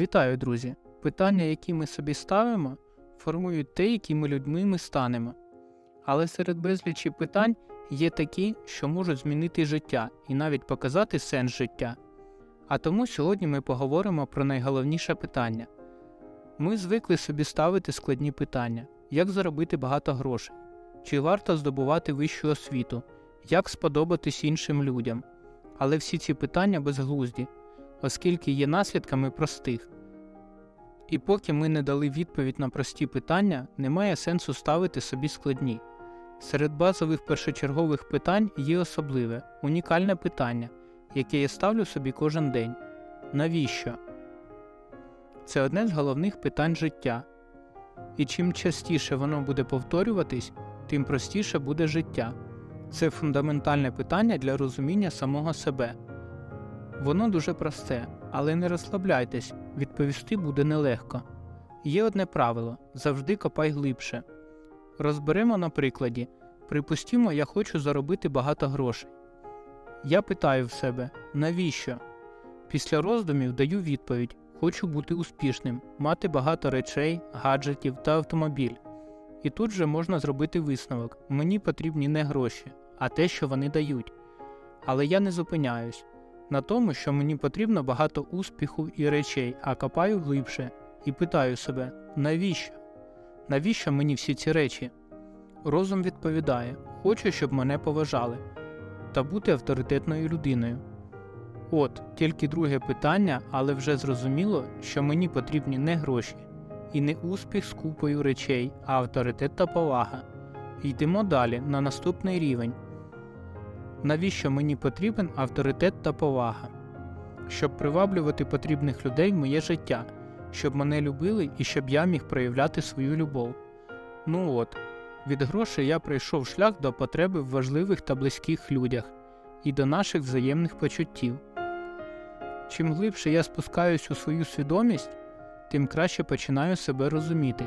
Вітаю, друзі! Питання, які ми собі ставимо, формують те, якими людьми ми станемо. Але серед безлічі питань є такі, що можуть змінити життя і навіть показати сенс життя. А тому сьогодні ми поговоримо про найголовніше питання. Ми звикли собі ставити складні питання: як заробити багато грошей, чи варто здобувати вищу освіту, як сподобатись іншим людям. Але всі ці питання безглузді, оскільки є наслідками простих. І поки ми не дали відповідь на прості питання, немає сенсу ставити собі складні. Серед базових першочергових питань є особливе, унікальне питання, яке я ставлю собі кожен день. Навіщо? Це одне з головних питань життя. І чим частіше воно буде повторюватись, тим простіше буде життя. Це фундаментальне питання для розуміння самого себе. Воно дуже просте, але не розслабляйтесь, відповісти буде нелегко. Є одне правило завжди копай глибше. Розберемо на прикладі. Припустімо, я хочу заробити багато грошей. Я питаю в себе, навіщо? Після роздумів даю відповідь: хочу бути успішним, мати багато речей, гаджетів та автомобіль. І тут же можна зробити висновок: мені потрібні не гроші, а те, що вони дають. Але я не зупиняюсь на тому, що мені потрібно багато успіху і речей, а копаю глибше і питаю себе, навіщо? Навіщо мені всі ці речі? Розум відповідає: хочу, щоб мене поважали та бути авторитетною людиною. От тільки друге питання, але вже зрозуміло, що мені потрібні не гроші і не успіх з купою речей, а авторитет та повага. Йдемо далі на наступний рівень. Навіщо мені потрібен авторитет та повага? Щоб приваблювати потрібних людей в моє життя, щоб мене любили і щоб я міг проявляти свою любов. Ну от, від грошей я пройшов шлях до потреби в важливих та близьких людях і до наших взаємних почуттів. Чим глибше я спускаюсь у свою свідомість, тим краще починаю себе розуміти.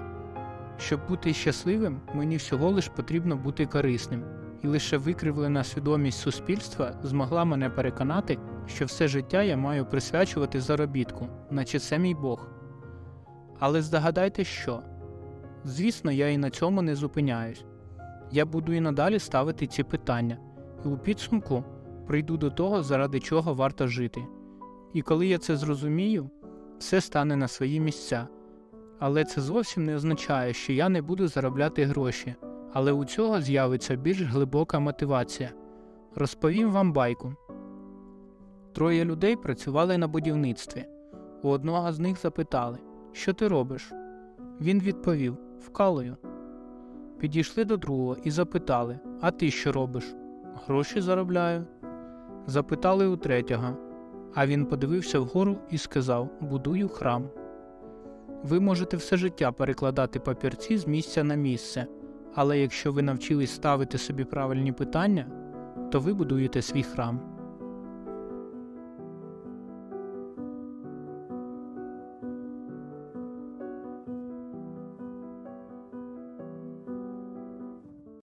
Щоб бути щасливим, мені всього лиш потрібно бути корисним, і лише викривлена свідомість суспільства змогла мене переконати, що все життя я маю присвячувати заробітку, наче це мій Бог. Але здогадайте що? Звісно, я і на цьому не зупиняюсь. Я буду і надалі ставити ці питання, і у підсумку прийду до того, заради чого варто жити. І коли я це зрозумію, все стане на свої місця. Але це зовсім не означає, що я не буду заробляти гроші, але у цього з'явиться більш глибока мотивація. Розповім вам байку. Троє людей працювали на будівництві. У одного з них запитали, що ти робиш? Він відповів Вкалую. Підійшли до другого і запитали А ти що робиш? Гроші заробляю. Запитали у третього, а він подивився вгору і сказав Будую храм. Ви можете все життя перекладати папірці з місця на місце, але якщо ви навчились ставити собі правильні питання, то ви будуєте свій храм.